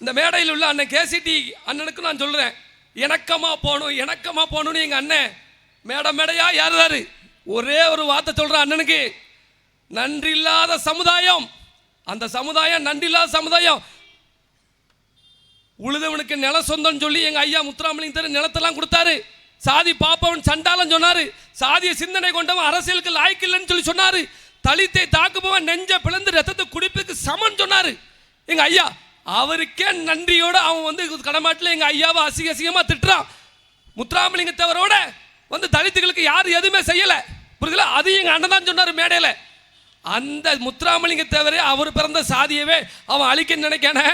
இந்த மேடையில் உள்ள அண்ணன் கேசிடி அண்ணனுக்கு நான் சொல்கிறேன் இணக்கமாக போகணும் இணக்கமாக போகணும்னு எங்கள் அண்ணன் மேடை மேடையாக யாருதாரு ஒரே ஒரு வார்த்தை சொல்கிறேன் அண்ணனுக்கு நன்றி இல்லாத சமுதாயம். அந்த சமுதாயம் நன்றி இல்லாத சமுதாயம். உழுதவனுக்கு நில சொந்தம்னு சொல்லி எங்கள் ஐயா முத்துராமலிங்க தெரு நிலத்தெல்லாம் கொடுத்தாரு. சாதி பாப்பவன் சண்டாலம் சொன்னாரு. சாதிய சிந்தனை கொண்டவன் அரசியலுக்கு லாய்க்கு இல்லைன்னு சொல்லி சொன்னாரு. தலித்தை தாக்குபவன் நெஞ்ச பிளந்து ரத்தத்தை குடிப்புக்கு சமன் சொன்னாரு. எங்க ஐயா அவருக்கே நன்றியோட அவன் வந்து கடமாட்டில் எங்க ஐயாவை அசிங்க அசிங்கமா திட்டுறான். முத்துராமலிங்கத்தவரோட வந்து தலித்துகளுக்கு யாரும் எதுவுமே செய்யல. புரியுதுல? அது எங்க அண்ணன் தான் சொன்னார் மேடையில. அந்த முத்துராமலிங்க தேவரே அவர் பிறந்த சாதியவே அவன் அழிக்க நினைக்கானே.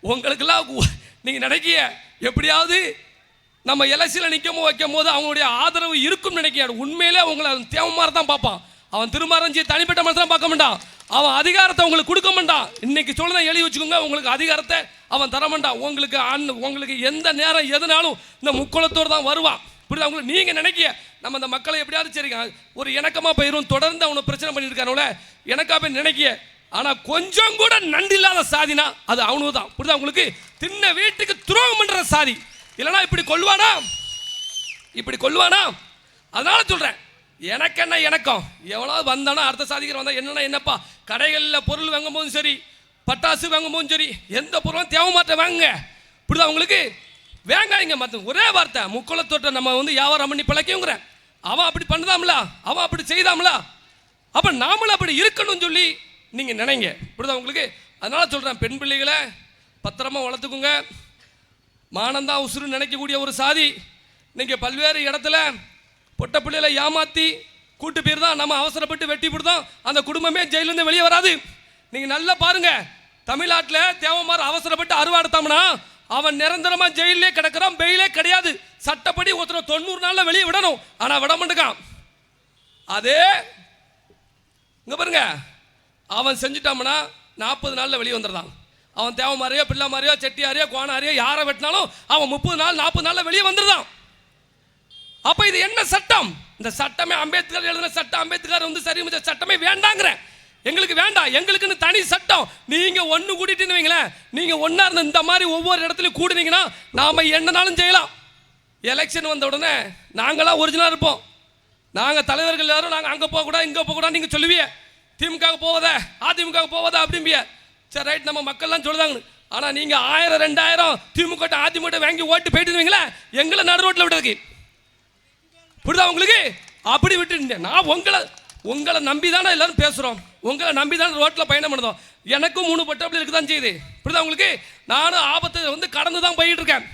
உங்களுக்கெல்லாம் நீங்கள் நீங்க நினைக்கிய எப்படியாவது நம்ம எலசியில் நிற்கும் வைக்கும் போது அவங்களுடைய ஆதரவு இருக்கும்னு நினைக்கிறார் உண்மையிலே அவங்கள தேவமாக தான் பார்ப்பான். அவன் திருமறைஞ்சி தனிப்பட்ட மனசெல்லாம் பார்க்க மாட்டான். அவன் அதிகாரத்தை உங்களுக்கு கொடுக்க மாட்டான் இன்னைக்கு சொல்லுறத எழுதி வச்சுக்கோங்க உங்களுக்கு அதிகாரத்தை அவன் தர மாட்டான் உங்களுக்கு அன் உங்களுக்கு எந்த நேரம் எதுனாலும் இந்த முக்குளத்தோடு தான் வருவான் புரியுதா? உங்களுக்கு நீங்க நினைக்கிய நம்ம இந்த மக்களை எப்படியாவது சரிங்க ஒரு இணக்கமா போயிரும் தொடர்ந்து அவனை பிரச்சனை பண்ணிட்டு இருக்கானுல எனக்கா போய் நினைக்கிய ஆனா கொஞ்சம் கூட நன்றி இல்லாத சாதினா அது அவனு தான் புரியுதா? உங்களுக்கு தின்ன வீட்டுக்கு துரோகம் பண்ற சாதி. இல்லைன்னா இப்படி கொள்வானா இப்படி கொள்வானா அதனால சொல்றேன் எனக்கு என்ன எனக்கும் எவ்வளோ வந்தானோ அர்த்த சாதிக்கிற வந்தால் என்னென்னா என்னப்பா? கடைகளில் பொருள் வாங்கும் போதும் சரி பட்டாசு வாங்கும் போதும் சரி எந்த பொருளும் தேவை மாற்ற வாங்குங்க. புரியுதா உங்களுக்கு? வேங்காய்ங்க மற்ற ஒரே வார்த்தை முக்குளத்தோட்ட நம்ம வந்து வியாபாரம் பண்ணி பழக்கிங்கிறேன் அவன் அப்படி பண்ணுதாம்ல? அவன் அப்படி செய்தாம்ல? அப்போ நாமளும் அப்படி இருக்கணும்னு சொல்லி நீங்கள் நினைங்க. இப்படிதான் உங்களுக்கு? அதனால் சொல்கிறேன் பெண் பிள்ளைகளை பத்திரமா வளர்த்துக்குங்க. மானந்தான் உசுறு நினைக்கக்கூடிய ஒரு சாதி. நீங்கள் பல்வேறு இடத்துல பொட்ட பிள்ளையில ஏமாற்றி கூட்டு பேர் தான் நம்ம அவசரப்பட்டு வெட்டி போடுதோம் அந்த குடும்பமே ஜெயிலேருந்து வெளியே வராது. நீங்கள் நல்லா பாருங்க. தமிழ்நாட்டில் தேவமாறு அவசரப்பட்டு அருவாடுத்தோம்னா அவன் நிரந்தரமாக ஜெயிலே கிடக்கிறான் பெயிலே கிடையாது. சட்டப்படி ஒருத்தரை தொண்ணூறு நாளில் வெளியே விடணும். ஆனால் விட மாட்டேக்கான் அதே இங்க பாருங்க. அவன் செஞ்சுட்டான்னா நாற்பது நாளில் வெளியே வந்துடுறான். அவன் தேவ மாதிரியோ பிள்ளை மாதிரியோ செட்டியாரியோ கோணாரியோ யாரை வெட்டினாலும் அவன் முப்பது நாள் நாற்பது நாளில் வெளியே வந்துடுறான். அப்ப இது என்ன சட்டம்? இந்த சட்டமே அம்பேத்கர் எழுதின சட்டம். அம்பேத்கர் வந்து சரி செஞ்ச சட்டமே வேண்டாங்கிறேன். எங்களுக்கு வேண்டாம். எங்களுக்குன்னு தனி சட்டம். நீங்க ஒன்று கூட்டிட்டு வைங்களேன். நீங்க ஒன்னா இருந்த இந்த மாதிரி ஒவ்வொரு இடத்துலயும் கூடுனீங்கன்னா நாம என்னனாலும் செய்யலாம். எலெக்ஷன் வந்த உடனே நாங்களாம் ஒரிஜினலா இருப்போம். நாங்க தலைவர்கள் எல்லாரும் நாங்க அங்க போக கூடாது இங்க போக கூடாது நீங்க திமுக போவத அதிமுக போவதா அப்படிம்பிய சரி ரைட் நம்ம மக்கள்லாம் சொல்லுதாங்க ஆனா நீங்க ஆயிரம் ரெண்டாயிரம் திமுக அதிமுக வாங்கி ஓட்டு போயிட்டு இருந்தீங்களா எங்களை நடு ரோட்ல விடுறதுக்கு. புரியுதா உங்களுக்கு? அப்படி விட்டு நான் உங்களை உங்களை நம்பி தானே எல்லாரும் பேசுகிறோம் உங்களை நம்பி தானே ரோட்டில் பயணம் பண்ணுறோம் எனக்கும் மூணு பட்டப்படி இருக்கு தான் செய்யுது. புரியுதா உங்களுக்கு? நானும் ஆபத்தை வந்து கடந்து தான் போயிட்டு இருக்கேன்.